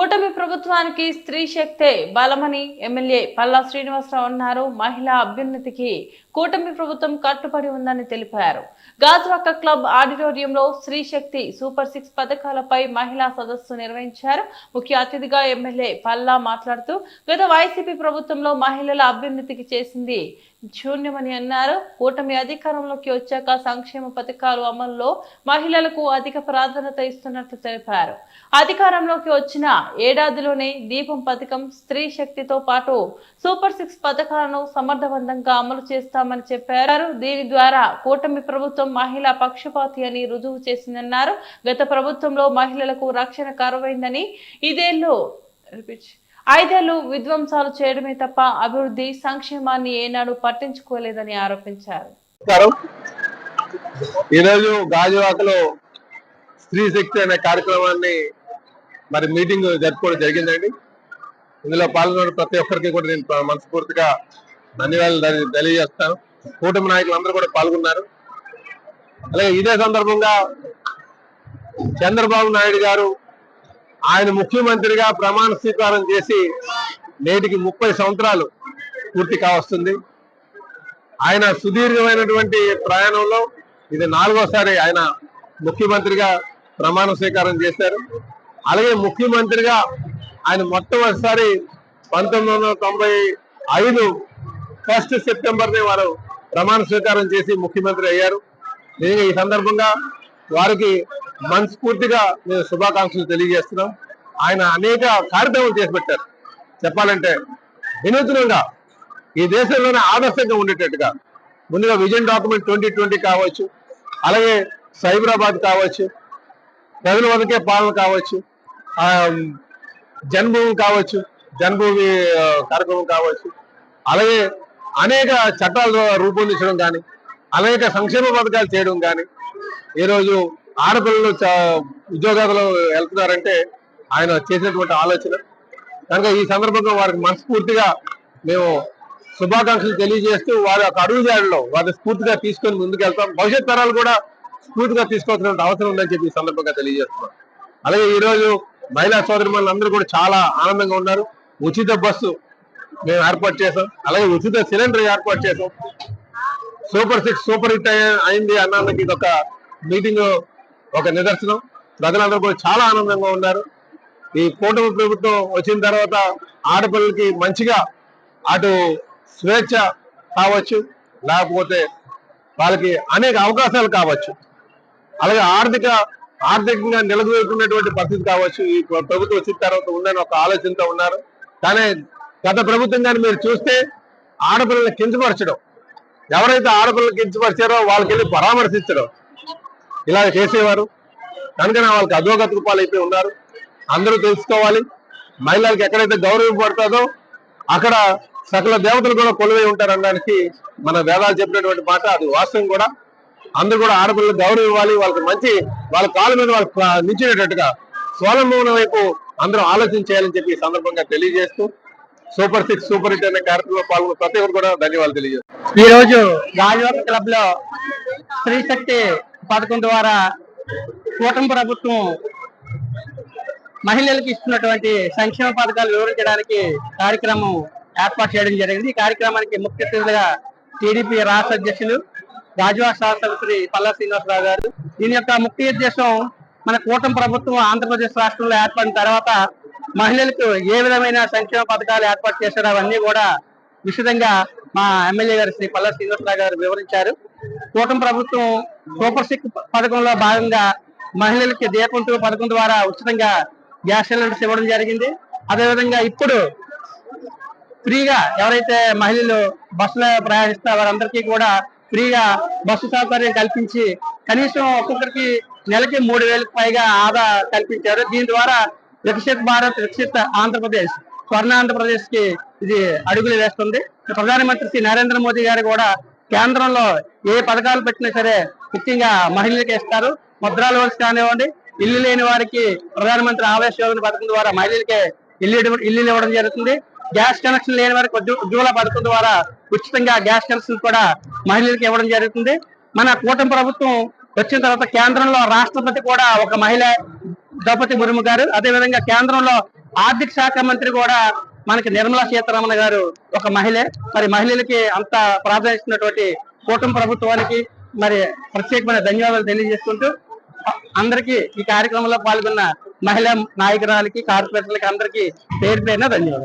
కూటమి ప్రభుత్వానికి స్త్రీ శక్తే బలమని ఎమ్మెల్యే పల్లా శ్రీనివాసరావు అన్నారు. మహిళా అభ్యున్నతికి కూటమి ప్రభుత్వం కట్టుబడి ఉందని తెలిపారు. గాజువాక క్లబ్ ఆడిటోరియంలో స్త్రీ శక్తి సూపర్ సిక్స్ పథకాలపై మహిళా సదస్సు నిర్వహించారు. ముఖ్య అతిథిగా ఎమ్మెల్యే పల్లా మాట్లాడుతూ గత వైసీపీ ప్రభుత్వంలో మహిళల అభ్యున్నతికి చేసింది శూన్యమని అన్నారు. కూటమి అధికారంలోకి వచ్చాక సంక్షేమ పథకాలు అమల్లో మహిళలకు అధిక ప్రాధాన్యత ఇస్తున్నట్లు తెలిపారు. అధికారంలోకి వచ్చిన ఏడాదిలోనే దీపం పథకం స్త్రీ శక్తితో పాటు సూపర్ సిక్స్ పథకాలను సమర్థవంతంగా అమలు చేస్తారు చేస్తామని చెప్పారు. దీని ద్వారా కూటమి ప్రభుత్వం మహిళా పక్షపాతి అని రుజువు చేసిందన్నారు. గత ప్రభుత్వంలో మహిళలకు రక్షణ కరువైందని ఇదేళ్ళు ఐదేళ్ళు విధ్వంసాలు చేయడమే తప్ప అభివృద్ధి సంక్షేమాన్ని ఏనాడు పట్టించుకోలేదని ఆరోపించారు. ఈరోజు గాజువాకలో స్త్రీ శక్తి అనే కార్యక్రమాన్ని మరి మీటింగ్ జరుపుకోవడం జరిగిందండి. ఇందులో పాల్గొన్న ప్రతి ఒక్కరికి కూడా నేను మనస్ఫూర్తిగా ధన్యవాదాలు తెలియజేస్తాను. కూటమి నాయకులందరూ కూడా పాల్గొన్నారు. అలాగే ఇదే సందర్భంగా చంద్రబాబు నాయుడు గారు ఆయన ముఖ్యమంత్రిగా ప్రమాణ స్వీకారం చేసి నేటికి ముప్పై సంవత్సరాలు పూర్తి కావస్తుంది. ఆయన సుదీర్ఘమైనటువంటి ప్రయాణంలో ఇది నాలుగోసారి ఆయన ముఖ్యమంత్రిగా ప్రమాణ స్వీకారం చేశారు. అలాగే ముఖ్యమంత్రిగా ఆయన మొట్టమొదటిసారి పంతొమ్మిది వందల తొంభై ఐదు ఫస్ట్ సెప్టెంబర్నే వారు ప్రమాణ స్వీకారం చేసి ముఖ్యమంత్రి అయ్యారు. నేను ఈ సందర్భంగా వారికి మనస్ఫూర్తిగా నేను శుభాకాంక్షలు తెలియజేస్తున్నాం. ఆయన అనేక కార్యక్రమాలు చేసి పెట్టారు. చెప్పాలంటే వినూత్నంగా ఈ దేశంలోనే ఆదర్శంగా ఉండేటట్టుగా. ముందుగా విజన్ డాక్యుమెంట్ ట్వంటీ ట్వంటీ కావచ్చు అలాగే సైబరాబాద్ కావచ్చు ప్రజల వరకే పాలన కావచ్చు జన్మభూమి కావచ్చు జన్మభూమి కార్యక్రమం కావచ్చు అలాగే అనేక చట్టాలు రూపొందించడం కానీ అనేక సంక్షేమ పథకాలు చేయడం కానీ ఈరోజు ఆడపిల్లలు చ- ఉద్యోగాలు వెళ్తున్నారంటే ఆయన చేసినటువంటి ఆలోచన. కనుక ఈ సందర్భంగా వారికి మనస్ఫూర్తిగా మేము శుభాకాంక్షలు తెలియజేస్తూ వారి యొక్క అడుగుజాడలో వారిని స్ఫూర్తిగా తీసుకొని ముందుకెళ్తాం. భవిష్యత్ తరాలు కూడా స్ఫూర్తిగా తీసుకోవాల్సిన అవసరం ఉందని చెప్పి ఈ సందర్భంగా తెలియజేస్తున్నాం. అలాగే ఈరోజు మహిళా సోదరి అందరూ కూడా చాలా ఆనందంగా ఉన్నారు. ఉచిత బస్సు మేము ఏర్పాటు చేసాం. అలాగే ఉచిత సిలిండర్ ఏర్పాటు చేసాం. సూపర్ సిక్స్ సూపర్ హిట్ అయింది అన్నందుకు ఇది ఒక మీటింగ్ ఒక నిదర్శనం. ప్రజలందరూ కూడా చాలా ఆనందంగా ఉన్నారు. ఈ కూటమి ప్రభుత్వం వచ్చిన తర్వాత ఆడపిల్లలకి మంచిగా అటు స్వేచ్ఛ కావచ్చు లేకపోతే వాళ్ళకి అనేక అవకాశాలు కావచ్చు. అలాగే ఆర్థిక ఆర్థికంగా నిలదొక్కున్నటువంటి పరిస్థితి కావచ్చు. ఈ ప్రభుత్వం వచ్చిన తర్వాత ఉందని ఒక ఆలోచనతో ఉన్నారు. కానీ గత ప్రభుత్వం కానీ మీరు చూస్తే ఆడపిల్లల్ని కించపరచడం. ఎవరైతే ఆడపిల్లలు కించపరిచారో వాళ్ళకి వెళ్ళి పరామర్శించడం. ఇలా చేసేవారు. కనుక వాళ్ళకి అధోగత రూపాలు ఉన్నారు. అందరూ తెలుసుకోవాలి. మహిళలకు ఎక్కడైతే గౌరవం పడుతుందో అక్కడ సకల దేవతలు కూడా కొలువై ఉంటారు అనడానికి మన వేదాలు చెప్పినటువంటి మాట అది వాస్తవం కూడా. అందరూ కూడా ఆడపిల్లలు గౌరవం ఇవ్వాలి. వాళ్ళకి మంచి వాళ్ళ కాళ్ళ మీద వాళ్ళు ప్ర- నిల్చునేటట్టుగా స్వాలంబన వైపు అందరూ ఆలోచన చేయాలని చెప్పి ఈ సందర్భంగా తెలియజేస్తూ సూపర్ సిక్స్ సూపర్ హిట్ అనే కార్యక్రమంలో పాల్గొన్న ప్రతి ఒక్కరు కూడా ధన్యవాదాలు తెలియజేస్తాను ఈ రోజు గాజువాక క్లబ్లో స్త్రీ శక్తి పథకం ద్వారా కూటమి ప్రభుత్వం మహిళలకు ఇస్తున్నటువంటి సంక్షేమ పథకాలు వివరించడానికి కార్యక్రమం ఏర్పాటు చేయడం జరిగింది. ఈ కార్యక్రమానికి ముఖ్య అతిథిగా టీడీపీ రాష్ట్ర అధ్యక్షులు గాజువాక శాసనసభ్యులు పల్లా శ్రీనివాసరావు గారు. దీని యొక్క ముఖ్య ఉద్దేశం మన కూటమి ప్రభుత్వం ఆంధ్రప్రదేశ్ రాష్ట్రంలో ఏర్పడిన తర్వాత మహిళలకు ఏ విధమైన సంక్షేమ పథకాలు ఏర్పాటు చేశారో అవన్నీ కూడా విశదంగా మా ఎమ్మెల్యే గారు శ్రీ పల్లా శ్రీనివాసరావు గారు వివరించారు. కూటమి ప్రభుత్వం సూపర్ సిక్ పథకంలో భాగంగా మహిళలకి దీపం పథకం ద్వారా ఉచితంగా గ్యాస్ సిలిండర్స్ ఇవ్వడం జరిగింది. అదేవిధంగా ఇప్పుడు ఫ్రీగా ఎవరైతే మహిళలు బస్సులో ప్రయాణిస్తారో వారందరికీ కూడా ఫ్రీగా బస్సు సౌకర్యం కల్పించి కనీసం ఒక్కొక్కరికి నెలకి మూడు వేలకు పైగా ఆదా కల్పించారు. దీని ద్వారా వికసిత్ భారత్ వికసిత్ ఆంధ్రప్రదేశ్ స్వర్ణ ఆంధ్రప్రదేశ్కి ఇది అడుగులు వేస్తుంది. ప్రధానమంత్రి శ్రీ నరేంద్ర మోదీ గారు కూడా కేంద్రంలో ఏ పథకాలు పెట్టినా సరే ముఖ్యంగా మహిళలకు ఇస్తారు. ముద్రా లోన్స్ కానివ్వండి ఇల్లు లేని వారికి ప్రధానమంత్రి ఆవాస్ యోజన పథకం ద్వారా మహిళలకే ఇల్లు ఇల్లు ఇవ్వడం జరుగుతుంది. గ్యాస్ కనెక్షన్ లేని వారికి ఉజ్వల పథకం ద్వారా ఉచితంగా గ్యాస్ కనెక్షన్ కూడా మహిళలకు ఇవ్వడం జరుగుతుంది. మన కూటమి ప్రభుత్వం వచ్చిన తర్వాత కేంద్రంలో రాష్ట్రపతి కూడా ఒక మహిళ ద్రౌపది ముర్ము గారు. అదే విధంగా కేంద్రంలో ఆర్థిక శాఖ మంత్రి కూడా మనకి నిర్మలా సీతారామన్ గారు ఒక మహిళే. మరి మహిళలకి అంత ప్రాధాన్యతటువంటి కూటమి ప్రభుత్వానికి మరి ప్రత్యేకమైన ధన్యవాదాలు తెలియజేసుకుంటూ అందరికీ ఈ కార్యక్రమంలో పాల్గొన్న మహిళా నాయకురాలకి కార్పొరేటర్లకి అందరికీ పేరు పేరున ధన్యవాదాలు.